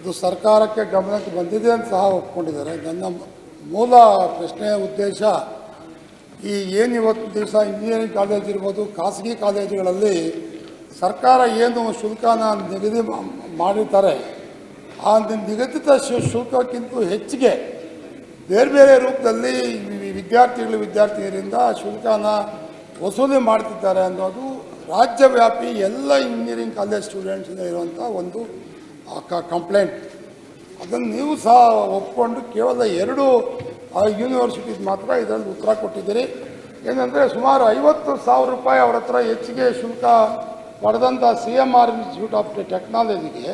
ಇದು ಸರ್ಕಾರಕ್ಕೆ ಗಮನಕ್ಕೆ ಬಂದಿದೆ ಅಂತ ಸಹ ಒಪ್ಕೊಂಡಿದ್ದಾರೆ. ನನ್ನ ಮೂಲ ಪ್ರಶ್ನೆಯ ಉದ್ದೇಶ ಈ ಏನು ಇವತ್ತು ದಿವಸ ಇಂಜಿನಿಯರಿಂಗ್ ಕಾಲೇಜ್ ಇರ್ಬೋದು, ಖಾಸಗಿ ಕಾಲೇಜುಗಳಲ್ಲಿ ಸರ್ಕಾರ ಏನು ಶುಲ್ಕನ ನಿಗದಿ ಮಾಡಿರ್ತಾರೆ, ಆ ನಿಗದಿತ ಶುಲ್ಕಕ್ಕಿಂತ ಹೆಚ್ಚಿಗೆ ಬೇರೆ ಬೇರೆ ರೂಪದಲ್ಲಿ ವಿದ್ಯಾರ್ಥಿಗಳು ವಿದ್ಯಾರ್ಥಿಗಳಿಂದ ಶುಲ್ಕನ ವಸೂಲಿ ಮಾಡ್ತಿದ್ದಾರೆ ಅನ್ನೋದು ರಾಜ್ಯವ್ಯಾಪಿ ಎಲ್ಲ ಇಂಜಿನಿಯರಿಂಗ್ ಕಾಲೇಜ್ ಸ್ಟೂಡೆಂಟ್ಸಿಂದ ಇರುವಂಥ ಒಂದು ಕಂಪ್ಲೇಂಟ್. ಅದನ್ನು ನೀವು ಸಹ ಒಪ್ಕೊಂಡು ಕೇವಲ ಎರಡು ಯೂನಿವರ್ಸಿಟೀಸ್ ಮಾತ್ರ ಇದರಲ್ಲಿ ಉತ್ತರ ಕೊಟ್ಟಿದ್ದೀರಿ. ಏನಂದರೆ ಸುಮಾರು ಐವತ್ತು ಸಾವಿರ ರೂಪಾಯಿ ಅವರ ಹತ್ರ ಹೆಚ್ಚಿಗೆ ಶುಲ್ಕ ಪಡೆದಂಥ C M R institute of ಟೆಕ್ನಾಲಜಿಗೆ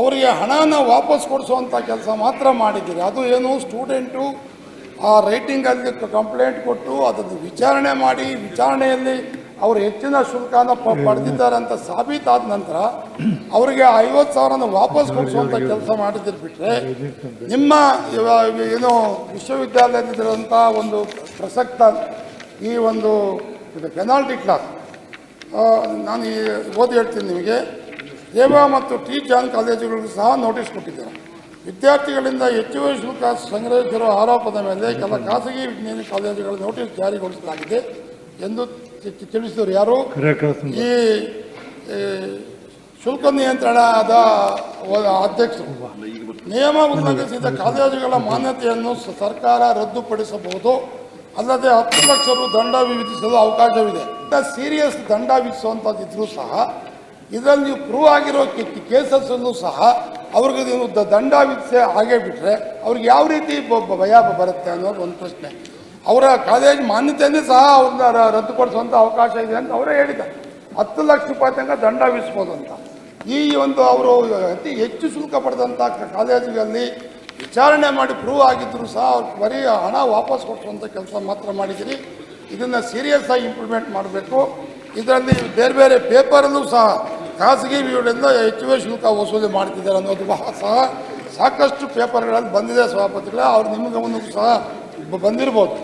ಅವರಿಗೆ ಹಣನ ವಾಪಸ್ ಕೊಡಿಸುವಂಥ ಕೆಲಸ ಮಾತ್ರ ಮಾಡಿದ್ದೀರಿ. ಅದು ಏನು ಸ್ಟೂಡೆಂಟು ಆ ರೈಟಿಂಗಲ್ಲಿ ಕಂಪ್ಲೇಂಟ್ ಕೊಟ್ಟು ಅದನ್ನು ವಿಚಾರಣೆ ಮಾಡಿ, ವಿಚಾರಣೆಯಲ್ಲಿ ಅವರು ಹೆಚ್ಚಿನ ಶುಲ್ಕನ ಪಡೆದಿದ್ದಾರೆ ಅಂತ ಸಾಬೀತಾದ ನಂತರ ಅವರಿಗೆ ಐವತ್ತು ಸಾವಿರನ ವಾಪಸ್ ಕೊಡಿಸುವಂಥ ಕೆಲಸ ಮಾಡಿದ್ರು ಬಿಟ್ಟರೆ ನಿಮ್ಮ ಏನು ವಿಶ್ವವಿದ್ಯಾಲಯದಲ್ಲಿರುವಂಥ ಒಂದು ಪ್ರಸಕ್ತ ಈ ಒಂದು ಪೆನಾಲ್ಟಿ ಕ್ಲಾಸ್ ನಾನು ಈ ಓದಿ ಹೇಳ್ತೀನಿ ನಿಮಗೆ. ದೇವ ಮತ್ತು ಟಿ ಜಾನ್ ಕಾಲೇಜುಗಳಿಗೂ ಸಹ ನೋಟಿಸ್ ಕೊಟ್ಟಿದ್ದಾರೆ ವಿದ್ಯಾರ್ಥಿಗಳಿಂದ ಹೆಚ್ಚುವರಿ ಶುಲ್ಕ ಸಂಗ್ರಹಿಸಿರುವ ಆರೋಪದ ಮೇಲೆ ಕೆಲ ಖಾಸಗಿ ವಿಜ್ಞಾನ ಕಾಲೇಜುಗಳ ನೋಟಿಸ್ ಜಾರಿಗೊಳಿಸಲಾಗಿದೆ ಎಂದು ತಿಳಿಸಿದರು ಯಾರು? ಈ ಶುಲ್ಕ ನಿಯಂತ್ರಣದ ಅಧ್ಯಕ್ಷರು. ನಿಯಮ ಉಲ್ಲಂಘಿಸಿದ ಕಾಲೇಜುಗಳ ಮಾನ್ಯತೆಯನ್ನು ಸರ್ಕಾರ ರದ್ದುಪಡಿಸಬಹುದು. ಅಲ್ಲದೆ ಹತ್ತು ಲಕ್ಷ ರು ದಂಡ ವಿಧಿಸಲು ಅವಕಾಶವಿದೆ. ಸೀರಿಯಸ್ ದಂಡ ವಿಧಿಸುವಂಥದ್ದಿದ್ರೂ ಸಹ ಇದರಲ್ಲಿ ನೀವು ಪ್ರೂವ್ ಆಗಿರೋ ಕೇಸಸ್ಸಲ್ಲೂ ಸಹ ಅವ್ರಿಗೆ ನೀವು ದಂಡ ವಿಧಿಸಿ ಹಾಗೆ ಬಿಟ್ಟರೆ ಅವ್ರಿಗೆ ಯಾವ ರೀತಿ ಭಯ ಬರುತ್ತೆ ಅನ್ನೋದು ಒಂದು ಪ್ರಶ್ನೆ. ಅವರ ಕಾಲೇಜ್ ಮಾನ್ಯತೆಯನ್ನೇ ಸಹ ಅವ್ರನ್ನ ರದ್ದು ರದ್ದುಪಡಿಸುವಂಥ ಅವಕಾಶ ಇದೆ ಅಂತ ಅವರೇ ಹೇಳಿದ್ದಾರೆ. ಹತ್ತು ಲಕ್ಷ ರೂಪಾಯಿ ತನಕ ದಂಡ ವಿಧಿಸ್ಬೋದು ಅಂತ. ಈ ಒಂದು ಅವರು ಅತಿ ಹೆಚ್ಚು ಶುಲ್ಕ ಪಡೆದಂಥ ಕಾಲೇಜುಗಳಲ್ಲಿ ವಿಚಾರಣೆ ಮಾಡಿ ಪ್ರೂವ್ ಆಗಿದ್ದರೂ ಸಹ ಅವ್ರು ಬರೀ ಹಣ ವಾಪಸ್ ಕೊಡಿಸುವಂಥ ಕೆಲಸ ಮಾತ್ರ ಮಾಡಿದ್ದೀರಿ. ಇದನ್ನು ಸೀರಿಯಸ್ ಆಗಿ ಇಂಪ್ಲಿಮೆಂಟ್ ಮಾಡಬೇಕು. ಇದರಲ್ಲಿ ಬೇರೆ ಬೇರೆ ಪೇಪರಲ್ಲೂ ಸಹ ಖಾಸಗಿ ವಿವರದಿಂದ ಹೆಚ್ಚುವರಿ ಶುಲ್ಕ ವಸೂಲಿ ಮಾಡ್ತಿದ್ದಾರೆ ಅನ್ನೋದು ಸಹ ಸಾಕಷ್ಟು ಪೇಪರ್ಗಳಲ್ಲಿ ಬಂದಿದೆ ಸಭಾಪತಿಗಳ. ಅವ್ರು ಗಮನಕ್ಕೂ ಸಹ ಬಂದಿರ್ಬೋದು.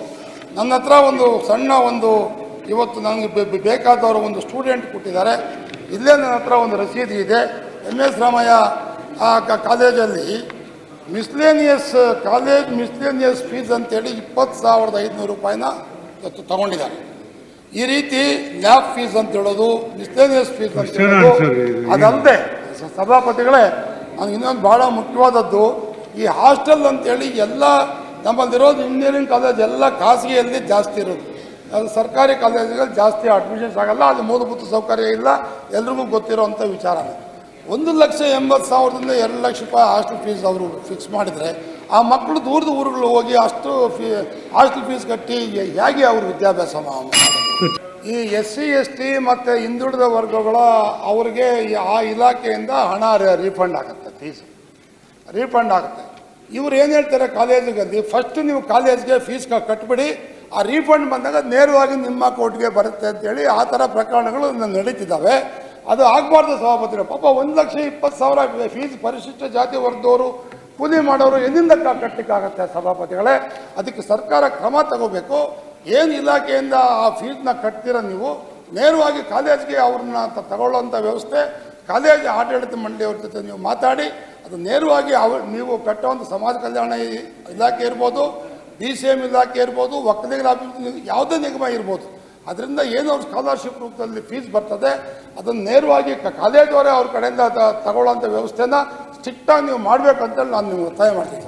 ನನ್ನ ಹತ್ರ ಒಂದು ಸಣ್ಣ ಒಂದು ಇವತ್ತು ನನಗೆ ಬೇಕಾದವರು ಒಂದು ಸ್ಟೂಡೆಂಟ್ ಕೊಟ್ಟಿದ್ದಾರೆ. ಇಲ್ಲೇ ನನ್ನ ಹತ್ರ ಒಂದು ರಸೀದಿ ಇದೆ. ಎಂ ಎಸ್ ರಾಮಯ್ಯ ಆ ಕಾಲೇಜಲ್ಲಿ ಮಿಸ್ಲೇನಿಯಸ್ ಕಾಲೇಜ್ ಮಿಸ್ಲೇನಿಯಸ್ ಫೀಸ್ ಅಂತೇಳಿ ಇಪ್ಪತ್ತು ಸಾವಿರದ ಐದುನೂರು ರೂಪಾಯಿನ ತಗೊಂಡಿದ್ದಾರೆ. ಈ ರೀತಿ ಲ್ಯಾಬ್ ಫೀಸ್ ಅಂತ ಹೇಳೋದು ಮಿಸ್ಲೇನಿಯಸ್ ಫೀಸ್ ಅಂತ ಹೇಳೋದು ಅದಲ್ಲದೆ ಸಭಾಪತಿಗಳೇ ನನಗೆ ಇನ್ನೊಂದು ಭಾಳ ಮುಖ್ಯವಾದದ್ದು ಈ ಹಾಸ್ಟೆಲ್ ಅಂತೇಳಿ ಎಲ್ಲ ನಮ್ಮಲ್ಲಿರೋದು ಇಂಜಿನಿಯರಿಂಗ್ ಕಾಲೇಜ್ ಎಲ್ಲ ಖಾಸಗಿಯಲ್ಲಿ ಜಾಸ್ತಿ ಇರೋದು. ಅದು ಸರ್ಕಾರಿ ಕಾಲೇಜುಗಳಲ್ಲಿ ಜಾಸ್ತಿ ಅಡ್ಮಿಷನ್ಸ್ ಆಗಲ್ಲ ಅದು ಮೂಲಭೂತ ಸೌಕರ್ಯ ಇಲ್ಲ, ಎಲ್ರಿಗೂ ಗೊತ್ತಿರೋವಂಥ ವಿಚಾರ ಒಂದು ಲಕ್ಷ ಎಂಬತ್ತು ಸಾವಿರದಿಂದ ಎರಡು ಲಕ್ಷ ರೂಪಾಯಿ ಹಾಸ್ಟೆಲ್ ಫೀಸ್ ಅವರು ಫಿಕ್ಸ್ ಮಾಡಿದರೆ, ಆ ಮಕ್ಕಳು ದೂರದ ಊರುಗಳು ಹೋಗಿ ಅಷ್ಟು ಫೀ ಹಾಸ್ಟೆಲ್ ಫೀಸ್ ಕಟ್ಟಿ ಹೇಗೆ ಅವರು ವಿದ್ಯಾಭ್ಯಾಸ ಈ ಎಸ್ ಸಿ ಎಸ್ ಟಿ ಮತ್ತು ಹಿಂದುಳಿದ ವರ್ಗಗಳ ಅವರಿಗೆ ಆ ಇಲಾಖೆಯಿಂದ ಹಣ ರೀಫಂಡ್ ಆಗುತ್ತೆ ಫೀಸ್ ರೀಫಂಡ್ ಆಗುತ್ತೆ. ಇವ್ರು ಏನು ಹೇಳ್ತಾರೆ ಕಾಲೇಜಿಗಲ್ಲಿ ಫಸ್ಟ್ ನೀವು ಕಾಲೇಜ್ಗೆ ಫೀಸ್ ಕಟ್ಬಿಡಿ, ಆ ರೀಫಂಡ್ ಬಂದಾಗ ನೇರವಾಗಿ ನಿಮ್ಮ ಕೋರ್ಟ್ಗೆ ಬರುತ್ತೆ ಅಂತೇಳಿ ಆ ಥರ ಪ್ರಕರಣಗಳು ನಡೀತಿದ್ದಾವೆ. ಅದು ಆಗಬಾರ್ದು ಸಭಾಪತಿಗಳು ಪಾಪ ಒಂದು ಲಕ್ಷ ಇಪ್ಪತ್ತು ಸಾವಿರ ಫೀಸ್ ಪರಿಶಿಷ್ಟ ಜಾತಿ ವರ್ಗದವರು, ಕೂಲಿ ಮಾಡೋರು ಎಲ್ಲಿಂದ ಕಟ್ಟಲಿಕ್ಕಾಗತ್ತೆ ಸಭಾಪತಿಗಳೇ? ಅದಕ್ಕೆ ಸರ್ಕಾರ ಕ್ರಮ ತಗೋಬೇಕು. ಏನು ಇಲಾಖೆಯಿಂದ ಆ ಫೀಸ್ನ ಕಟ್ತೀರ ನೀವು? ನೇರವಾಗಿ ಕಾಲೇಜ್ಗೆ ಅವ್ರನ್ನ ತಗೊಳ್ಳೋಂಥ ವ್ಯವಸ್ಥೆ, ಕಾಲೇಜ್ ಆಡಳಿತ ಮಂಡಳಿಯವ್ರ ಜೊತೆ ನೀವು ಮಾತಾಡಿ ಅದು ನೇರವಾಗಿ ಅವ ನೀವು ಕಟ್ಟುವಂಥ ಸಮಾಜ ಕಲ್ಯಾಣ ಇಲಾಖೆ ಇರ್ಬೋದು ಡಿ ಸಿ ಎಂ ಇಲಾಖೆ ಇರ್ಬೋದು ಒಕ್ಕಲಿಗರ ಅಭಿವೃದ್ಧಿ ಯಾವುದೇ ನಿಗಮ ಇರ್ಬೋದು. ಅದರಿಂದ ಏನು ಅವ್ರ ಸ್ಕಾಲರ್ಶಿಪ್ ರೂಪದಲ್ಲಿ ಫೀಸ್ ಬರ್ತದೆ, ಅದನ್ನು ನೇರವಾಗಿ ಕಾಲೇಜ್ ಕಾಲೇಜವರೇ ಅವ್ರ ಕಡೆಯಿಂದ ತಗೊಳ್ಳೋಂಥ ವ್ಯವಸ್ಥೆನ ಸ್ಟ್ರಿಕ್ಟಾಗಿ ನೀವು ಮಾಡಬೇಕಂತೇಳಿ ನಾನು ನಿಮ್ಗೆ ಒತ್ತಾಯ ಮಾಡ್ತೀನಿ.